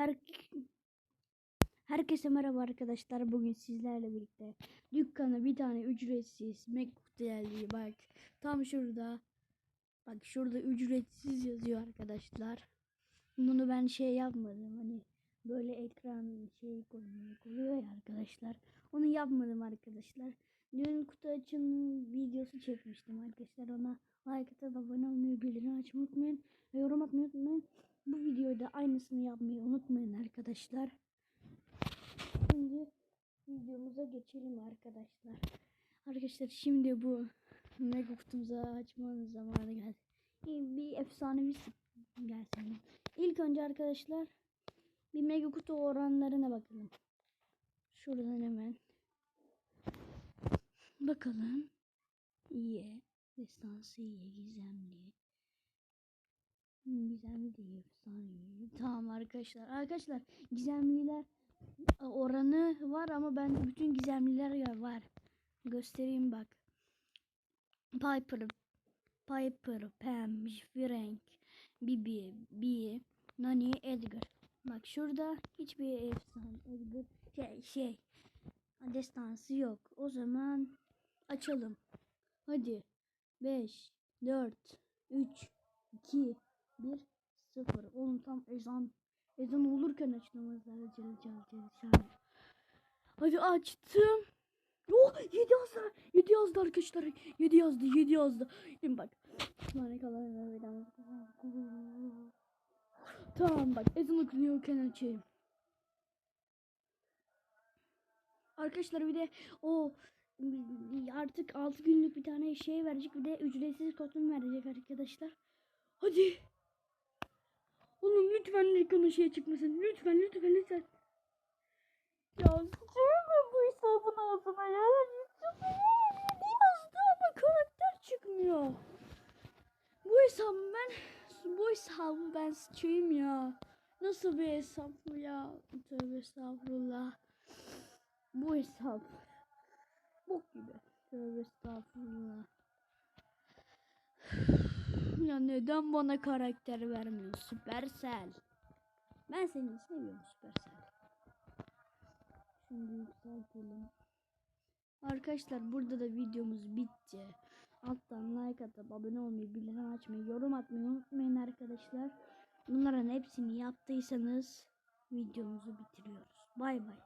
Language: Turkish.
her Herkese merhaba arkadaşlar. Bugün sizlerle birlikte dükkana bir tane ücretsiz MacBook geldi. Bak tam şurada. Bak şurada ücretsiz yazıyor arkadaşlar. Bunu ben şey yapmadım. Hani böyle ekran şey koymak oluyor ya arkadaşlar. Onu yapmadım arkadaşlar. Dün kutu açım videosu çekmiştim arkadaşlar. Ona like atıp abone olmayı, bildirim açmayı unutmayın. Ve yorum atmayı unutmayın. Bu videoda aynısını yapmayı unutmayın arkadaşlar. Şimdi videomuza geçelim arkadaşlar. Arkadaşlar şimdi bu mega kutumuzu açmanın zamanı geldi. Bir, efsanevi gelsin. İlk önce arkadaşlar bir mega kutu oranlarına bakalım. Şuradan hemen bakalım. İyi. Destansı iyi. Gizemli. Gizemli değil. Efsanevi. Tamam arkadaşlar. Arkadaşlar gizemliler oranı var ama bende bütün gizemliler var. Göstereyim bak. Piper, Piper, Pam, Frank, Bibi, Bee, Nani, Edgar. Bak şurada hiçbir efsane Edgar şey, şey destansı yok. O zaman açalım. Hadi. 5, 4, 3, 2, 1, 0. Oğlum tam ezan ezan olurken açmamız lazım. Cel, cel. Hadi açtım. Oh 7 yazdı. 7 yazdı arkadaşlar. 7 yazdı. 7 yazdı. Şimdi bak. Tamam bak ezan okunuyorken açayım. Arkadaşlar bir de o artık 6 günlük bir tane şey verecek bir de ücretsiz kostüm verecek arkadaşlar. Hadi. Oğlum lütfen ekranı şey çıkmasın. Lütfen lütfen lütfen. Ya sıçrayamam bu hesabın ağzına ya. Ne yazdı ama karakter çıkmıyor. Bu hesabı ben bu hesabı ben sıçayım ya. Nasıl bir hesap bu ya? Tövbe estağfurullah. Bu hesap. Bok gibi. Tövbe estağfurullah. Ya neden bana karakter vermiyor Supercell? Ben seni seviyorum Supercell. Şimdi yükseltelim. Arkadaşlar burada da videomuz bitti. Alttan like atıp abone olmayı, bildirim açmayı, yorum atmayı unutmayın arkadaşlar. Bunların hepsini yaptıysanız videomuzu bitiriyoruz. Bay bay.